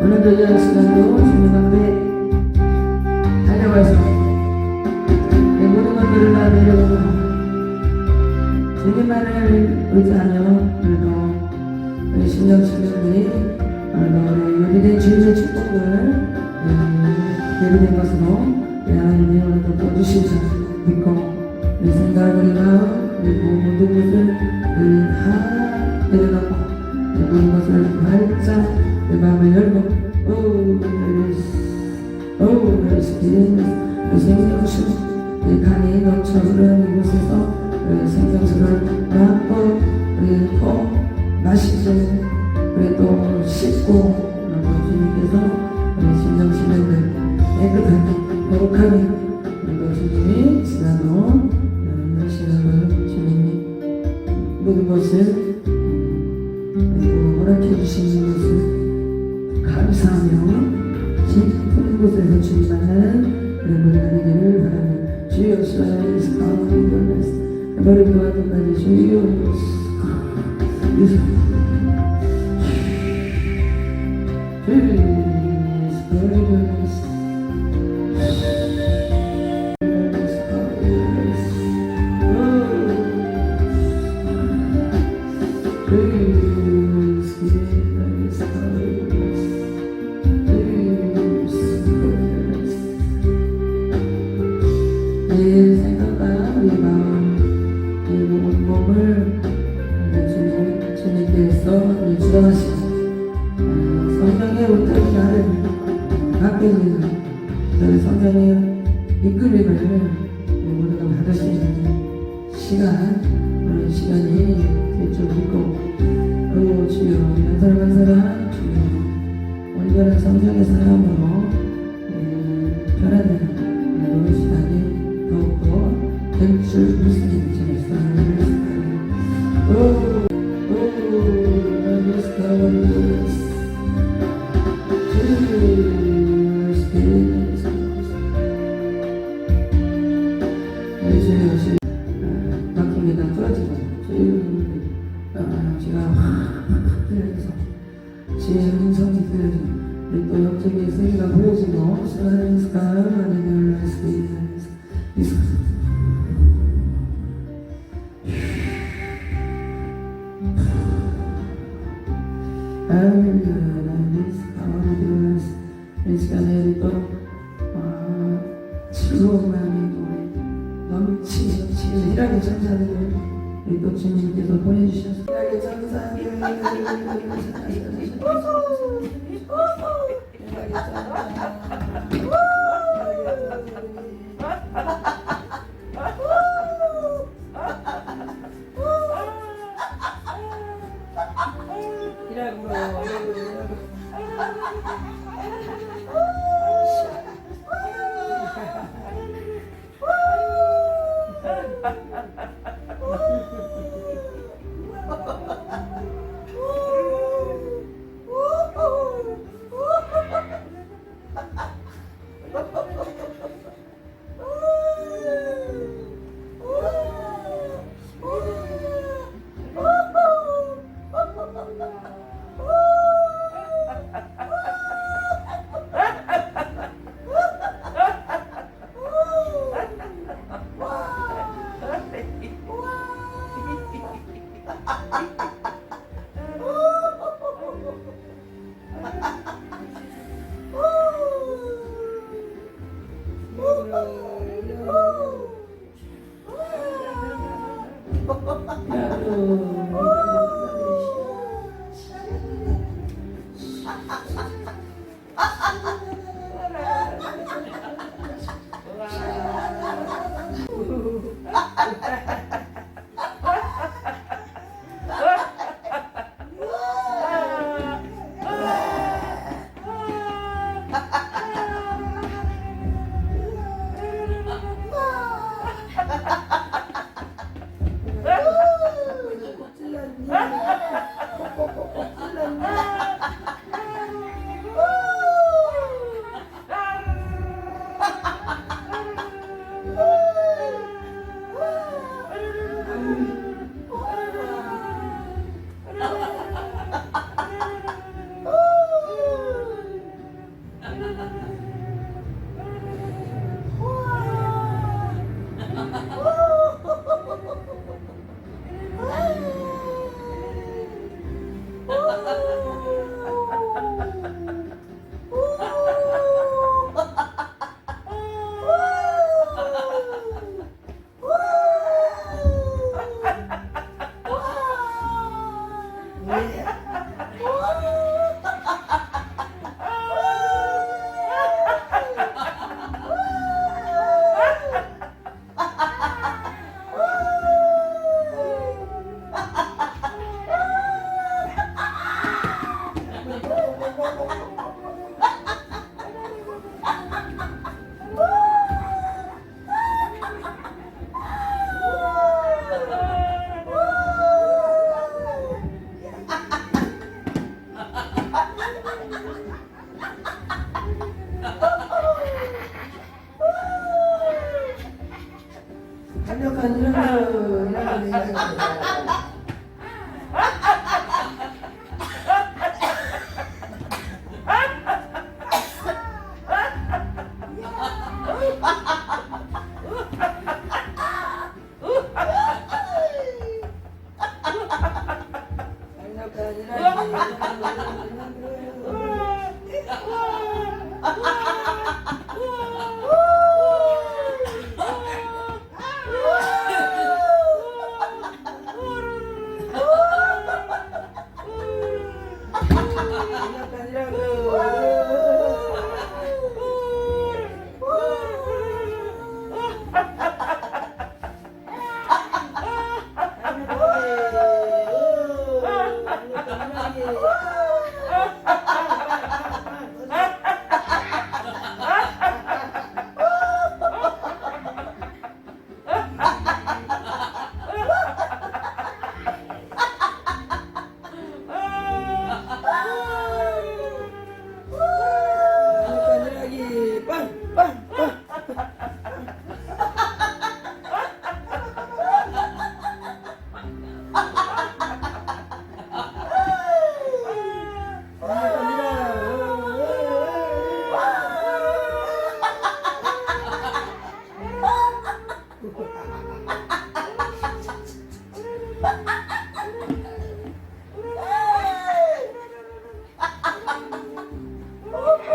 오늘도 이 시간도 주님 앞에 달려가서 내 것으로 하나님이 오늘도 떠주시자 믿고 우리 생각을 나 우리 모든 것을 다 내려놓고 모든 것을 활짝 내 마음을 열고 예수 그 생명수 내 간이 넘쳐 흐르는 이곳에서 우리 생명수를 맡고 우리 또 마시고 우리 또 씻고 주님께서 우리 신령신령들 깨끗하게 거룩하게 더욱더 될줄 일하고 lagi lagi lagi 우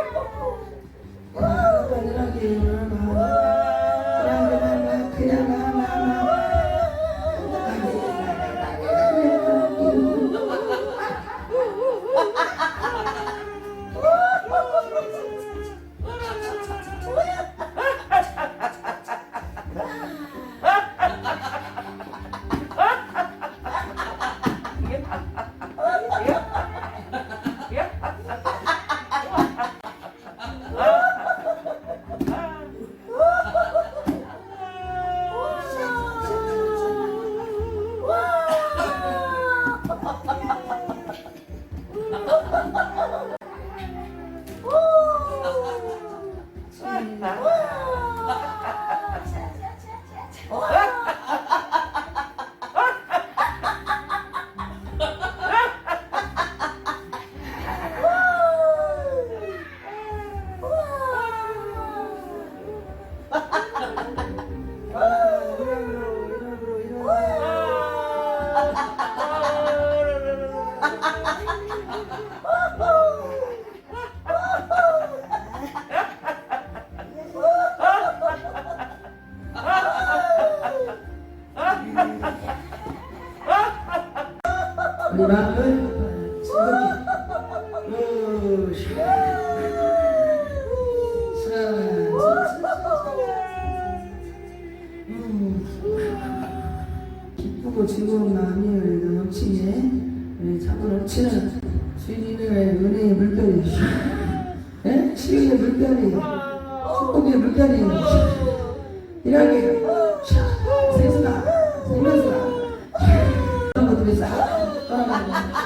자, 자, 음, 기쁘고 즐거운 마음이 넘치게. 자꾸 넘치는 주님의 은혜의 물결이. 예? 치유의 물결이. 축복의 물결이. 이렇게 생수가 생명수가 그런 것들이 싹 Oh, no, no, no.